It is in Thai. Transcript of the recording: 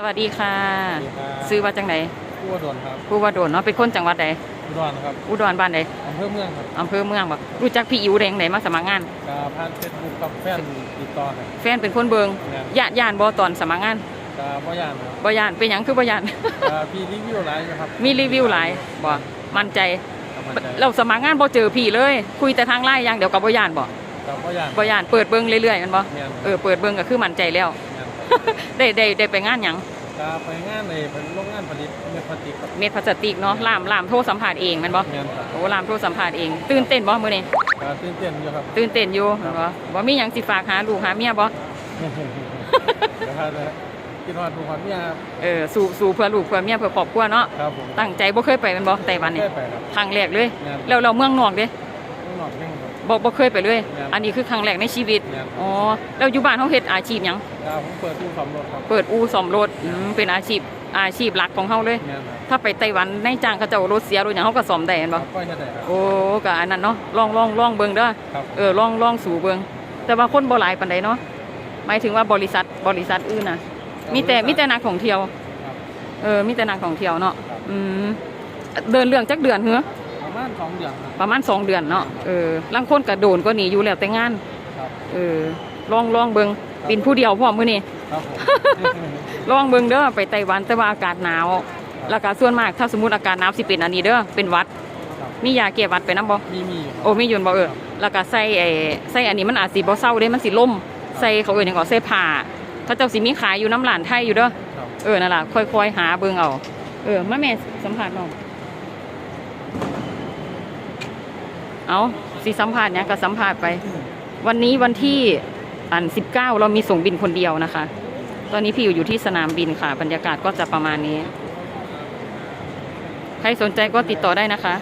สวัสดีค่ะ สวัสดีครับ ซื้อว่าจังไหนผู้ว่าโดนครับผู้ว่าโดนเนาะเป็นคนจังหวัดใดอุดรครับอุดรบ้านใดอำเภอเมืองครับอำเภอเมืองบ่รู้จักพี่อิ๋วแดงไหนมาสมัครงาน กาผ่านเฟซบุ๊กกับแฟนติดต่อครับแฟนเป็นคนเบิงเนี่ยญาติญาติบ่ตอนสมัครงานกาบ่ยานครับบ่ญาติเป็นหยังคือบ่ญาติ กาพี่รีวิวหลายนะครับมีรีวิวหลายบ่มั่นใจกำลังใจเราสมัครงานบ่เจอพี่เลย คุยแต่ทางไลน์อย่างเดียวกับบ่ญาติบ่กาบ่ยานบ่ญาติเปิดเบิ่งเรื่อยๆแมันบ่เนี่ยเออเปิดเบิ่งก็คือมั่นใจแล้วเนี่ย ได้ได้ได้ไปงานหยังกาไปงานในเป็นโรงงานผลิตเม็ดพลาสติกครับ เม็ดพลาสติกเนาะล่ามล่ามโทรสัมภาษณ์เองแม่นบ่เนี่ยครับ โอ้ล่ามโทรสัมภาษณ์เอง ตื่นเต้นบ่มื้อนี้กาตื่นเต้นอยู่ครับ ตื่นเต้นอยู่แม่นบ่บ่มีหยังสิฝากหาลูกหาเมียบ่เดี๋ยวครับคิดว่าทุกคนเนี่ยครับเออสู่สู่เพื่อลูกเพื่อเมียเพื่อครอบครัวเนาะครับผมตั้งใจบ่เคยไปแมันบ่ไต้หวันนี่ได้ไปครับ ครั้งแรกเลยเนี่ยแล้วเราเมืองนอกเด้ข้างนอกแห้งครั บบ่บ่เคยไปเลยครับอันนี้คือครั้งแรกในชีวิตเนี่ยอ๋อ แล้วอยู่บ้านเฮาเฮ็ดอาชีพหยังกาผมเปิดตู้สำรถครับเปิดอู่ซ่อมรถอืมเป็นอาชีพอาชีพหลักของเฮาเลยเนี่ยครับถ้าไปไต้หวันในจ้างเขาเจ้ารถเสียรถหยังเฮาก็ซ่อมได้แม่นคบ่รับก็จะได้ครับ โอ้ก็อันนั้นเนาะลองลองลองเบิ่งเด้อครับ เออลองลองสู่เบิ่งแต่ว่าคนบ่หลายปานใดเนาะหมายถึงว่าบริษัทบริษัทอื่นน่ะ มีแต่มีแต่นักท่องเที่ยว ครับ เออมีแต่นักท่องเที่ยวเนาะครับ อืมเดินเรื่องจักเดือนเหรอประ มาณสองเดือนครับ ประมาณสองเดือนเนาะเออลังคนกระโดนก็หนีอยู่แล้วแต่งานครับเออลองลองเบิงบินผู้เดียวพร้อมมื้อนี้ ครับผม ลองเบิงเด้อไปไต้หวันแต่ว่าอากาศหนาวแล้วก็ส่วนมากถ้าสมมุติอากาศหนาวสิเป็นอันนี้เด้อเป็นหวัดครับ มียาแก้หวัดไปนํบ่มีมีครับโอ้มีอยู่บ่เออแล้วก็ใส่ไอ้ใส่อันนี้มันอาจสิบ่เศร้าเด้มันสิล่มใส่เขาเอิ้นหยังก็ใส่ผ้าเขาเจ้าสิมีขายอยู่น้ำร้านไทยอยู่เด้อ ครับเออนั่นล่ะค่อยๆหาเบิ่งเอา เออมาแม่สัมภาษณ์น้อง เอาสีสัมภาษณ์เนี่ยก็สัมภาษณ์ไป วันนี้วันที่อันสิบเก้าเรามีส่งบินคนเดียวนะคะ ตอนนี้พี่อยู่อยู่ที่สนามบินค่ะ บรรยากาศก็จะประมาณนี้ ใครสนใจก็ติดต่อได้นะคะ